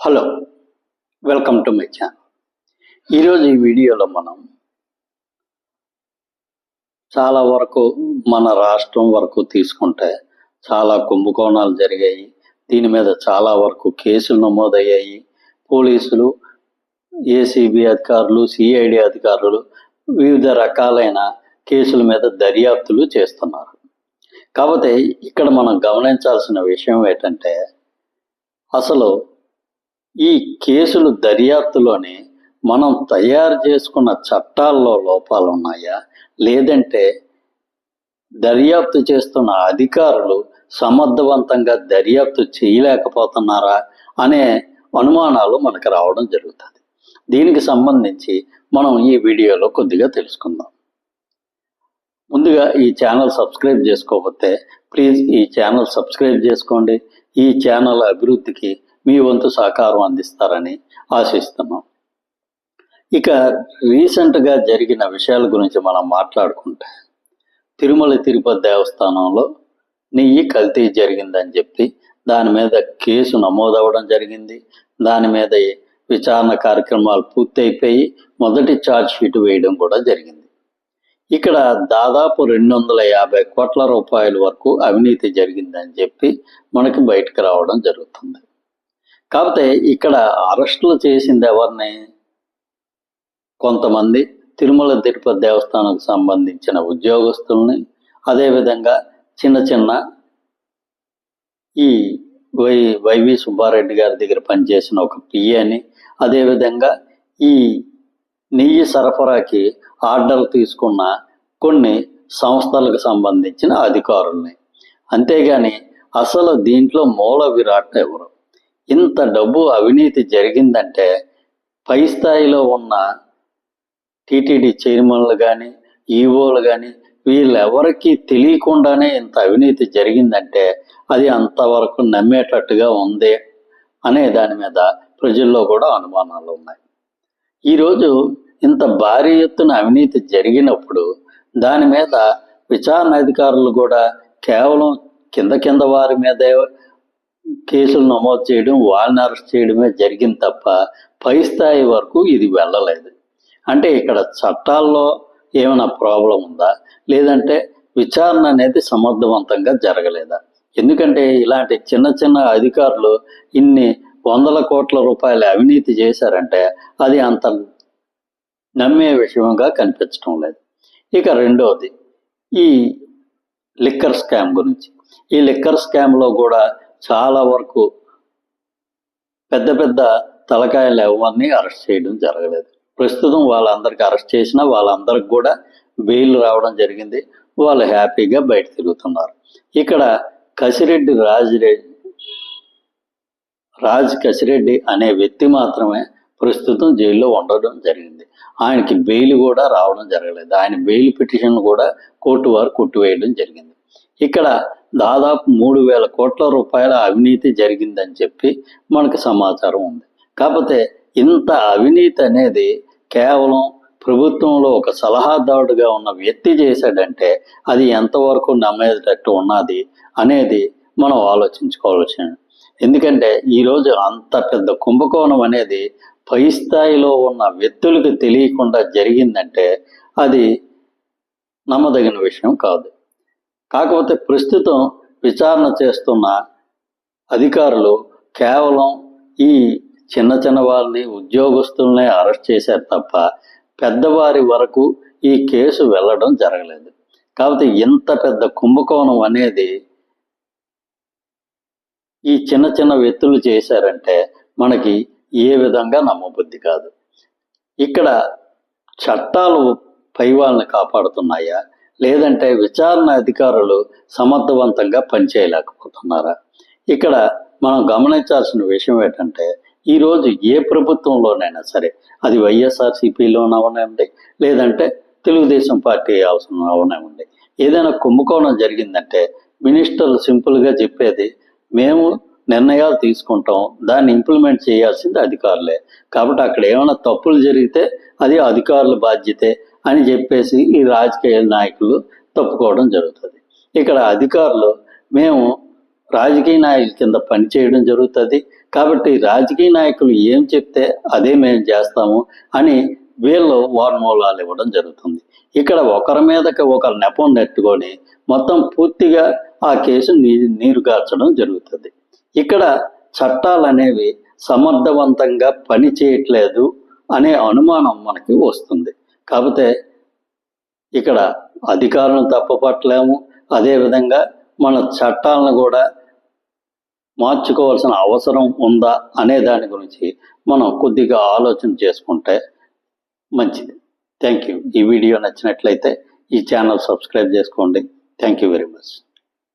Hello welcome to my channel ఈరోజు ఈ వీడియోలో మనం చాలా వరకు మన రాష్ట్రం వరకు తీసుకుంటే చాలా కుంభకోణాలు జరిగాయి. దీని మీద చాలా వరకు కేసులు నమోదయ్యాయి. పోలీసులు ఏసీబీ అధికారులు సిఐడి అధికారులు వివిధ రకాలైన కేసుల మీద దర్యాప్తులు చేస్తున్నారు. కాకపోతే ఇక్కడ మనం గమనించాల్సిన విషయం ఏంటంటే అసలు ఈ కేసులు దర్యాప్తులోని మనం తయారు చేసుకున్న చట్టాల్లో లోపాలు ఉన్నాయా లేదంటే దర్యాప్తు చేస్తున్న అధికారులు సమర్థవంతంగా దర్యాప్తు చేయలేకపోతున్నారా అనే అనుమానాలు మనకు రావడం జరుగుతుంది. దీనికి సంబంధించి మనం ఈ వీడియోలో కొద్దిగా తెలుసుకుందాం. ముందుగా ఈ ఛానల్ సబ్స్క్రైబ్ చేసుకోకపోతే ప్లీజ్ ఈ ఛానల్ సబ్స్క్రైబ్ చేసుకోండి. ఈ ఛానల్ అభివృద్ధికి మీ వంతు సహకారం అందిస్తారని ఆశిస్తున్నాం. ఇక రీసెంట్గా జరిగిన విషయాల గురించి మనం మాట్లాడుకుంటే తిరుమల తిరుపతి దేవస్థానంలో నెయ్యి కల్తీ జరిగిందని చెప్పి దాని మీద కేసు నమోదవడం జరిగింది. దాని మీద విచారణ కార్యక్రమాలు పూర్తయిపోయి మొదటి ఛార్జ్ షీట్ వేయడం కూడా జరిగింది. ఇక్కడ దాదాపు రెండు వందల యాభై కోట్ల రూపాయల వరకు అవినీతి జరిగిందని చెప్పి మనకి బయటకు రావడం జరుగుతుంది. కాకపోతే ఇక్కడ అరెస్టులు చేసింది ఎవరిని? కొంతమంది తిరుమల తిరుపతి దేవస్థానంకు సంబంధించిన ఉద్యోగస్తుల్ని అదేవిధంగా చిన్న చిన్న ఈ వై వైవి సుబ్బారెడ్డి గారి దగ్గర పనిచేసిన ఒక పిఏని అదేవిధంగా ఈ నెయ్యి సరఫరాకి ఆర్డర్ తీసుకున్న కొన్ని సంస్థలకు సంబంధించిన అధికారుల్ని. అంతేగాని అసలు దీంట్లో మూల విరాట్ ఎవరు? ఇంత డబ్బు అవినీతి జరిగిందంటే పై స్థాయిలో ఉన్న టీటీడీ చైర్మన్లు కానీ ఈవోలు కానీ వీళ్ళెవరికీ తెలియకుండానే ఇంత అవినీతి జరిగిందంటే అది అంతవరకు నమ్మేటట్టుగా ఉంది అనే దాని మీద ప్రజల్లో కూడా అనుమానాలు ఉన్నాయి. ఈరోజు ఇంత భారీ ఎత్తున అవినీతి జరిగినప్పుడు దాని మీద విచారణ అధికారులు కూడా కేవలం కింద కింద వారి మీదే కేసులు నమోదు చేయడం వాళ్ళని అరెస్ట్ చేయడమే జరిగింది తప్ప పై స్థాయి వరకు ఇది వెళ్ళలేదు. అంటే ఇక్కడ చట్టాల్లో ఏమైనా ప్రాబ్లం ఉందా? లేదంటే విచారణ అనేది సమర్థవంతంగా జరగలేదా? ఎందుకంటే ఇలాంటి చిన్న చిన్న అధికారులు ఇన్ని వందల కోట్ల రూపాయల అవినీతి చేశారంటే అది అంత నమ్మే విషయంగా కనిపించడం లేదు. ఇక రెండవది ఈ లిక్కర్ స్కామ్ గురించి. ఈ లిక్కర్ స్కామ్లో కూడా చాలా వరకు పెద్ద పెద్ద తలకాయలు ఎవరిని అరెస్ట్ చేయడం జరగలేదు. ప్రస్తుతం వాళ్ళందరికీ అరెస్ట్ చేసినా వాళ్ళందరికి కూడా బెయిల్ రావడం జరిగింది. వాళ్ళు హ్యాపీగా బయట తిరుగుతున్నారు. ఇక్కడ కసిరెడ్డి రాజిరెడ్డి రాజ్ కసిరెడ్డి అనే వ్యక్తి మాత్రమే ప్రస్తుతం జైల్లో ఉండడం జరిగింది. ఆయనకి బెయిల్ కూడా రావడం జరగలేదు. ఆయన బెయిల్ పిటిషన్ కూడా కోర్టు వారు కొట్టివేయడం జరిగింది. ఇక్కడ దాదాపు మూడు వేల కోట్ల రూపాయల అవినీతి జరిగిందని చెప్పి మనకు సమాచారం ఉంది. కాకపోతే ఇంత అవినీతి అనేది కేవలం ప్రభుత్వంలో ఒక సలహాదారుడుగా ఉన్న వ్యక్తి చేశాడంటే అది ఎంతవరకు నమ్మేటట్టు ఉన్నది అనేది మనం ఆలోచించుకోవాల్సిన ఎందుకంటే ఈరోజు అంత పెద్ద కుంభకోణం అనేది పై స్థాయిలో ఉన్న వ్యక్తులకు తెలియకుండా జరిగిందంటే అది నమ్మదగిన విషయం కాదు. కాకపోతే ప్రస్తుతం విచారణ చేస్తున్న అధికారులు కేవలం ఈ చిన్న చిన్న వాళ్ళని ఉద్యోగస్తుల్ని అరెస్ట్ చేశారు తప్ప పెద్దవారి వరకు ఈ కేసు వెళ్ళడం జరగలేదు. కాబట్టి ఇంత పెద్ద కుంభకోణం అనేది ఈ చిన్న చిన్న వ్యక్తులు చేశారంటే మనకి ఏ విధంగా నమ్మబుద్ధి కాదు. ఇక్కడ చట్టాలు పై వాళ్ళని కాపాడుతున్నాయా? లేదంటే విచారణ అధికారులు సమర్థవంతంగా పనిచేయలేకపోతున్నారా? ఇక్కడ మనం గమనించాల్సిన విషయం ఏంటంటే ఈరోజు ఏ ప్రభుత్వంలోనైనా సరే అది వైఎస్ఆర్సీపీలోనే లేదంటే తెలుగుదేశం పార్టీ అవసరం అవనివ్వండి ఏదైనా కుంభకోణం జరిగిందంటే మినిస్టర్లు సింపుల్గా చెప్పేది మేము నిర్ణయాలు తీసుకుంటాం దాన్ని ఇంప్లిమెంట్ చేయాల్సింది అధికారులే. కాబట్టి అక్కడ ఏమైనా తప్పులు జరిగితే అది అధికారుల బాధ్యతే అని చెప్పేసి ఈ రాజకీయ నాయకులు తప్పుకోవడం జరుగుతుంది. ఇక్కడ అధికారులు మేము రాజకీయ నాయకుల కింద పనిచేయడం జరుగుతుంది. కాబట్టి రాజకీయ నాయకులు ఏం చెప్తే అదే మేము చేస్తాము అని వీళ్ళు వార్మూలాలు ఇవ్వడం జరుగుతుంది. ఇక్కడ ఒకరి మీదకి ఒకరు నెపం నెట్టుకొని మొత్తం పూర్తిగా ఆ కేసు నీ నీరుగార్చడం జరుగుతుంది. ఇక్కడ చట్టాలు అనేవి సమర్థవంతంగా పనిచేయట్లేదు అనే అనుమానం మనకి వస్తుంది. కాకపోతే ఇక్కడ అధికారులను తప్పపట్టలేము. అదేవిధంగా మన చట్టాలను కూడా మార్చుకోవాల్సిన అవసరం ఉందా అనే దాని గురించి మనం కొద్దిగా ఆలోచన చేసుకుంటే మంచిది. థ్యాంక్ యూ ఈ వీడియో నచ్చినట్లయితే ఈ ఛానల్ సబ్స్క్రైబ్ చేసుకోండి. Thank you very much.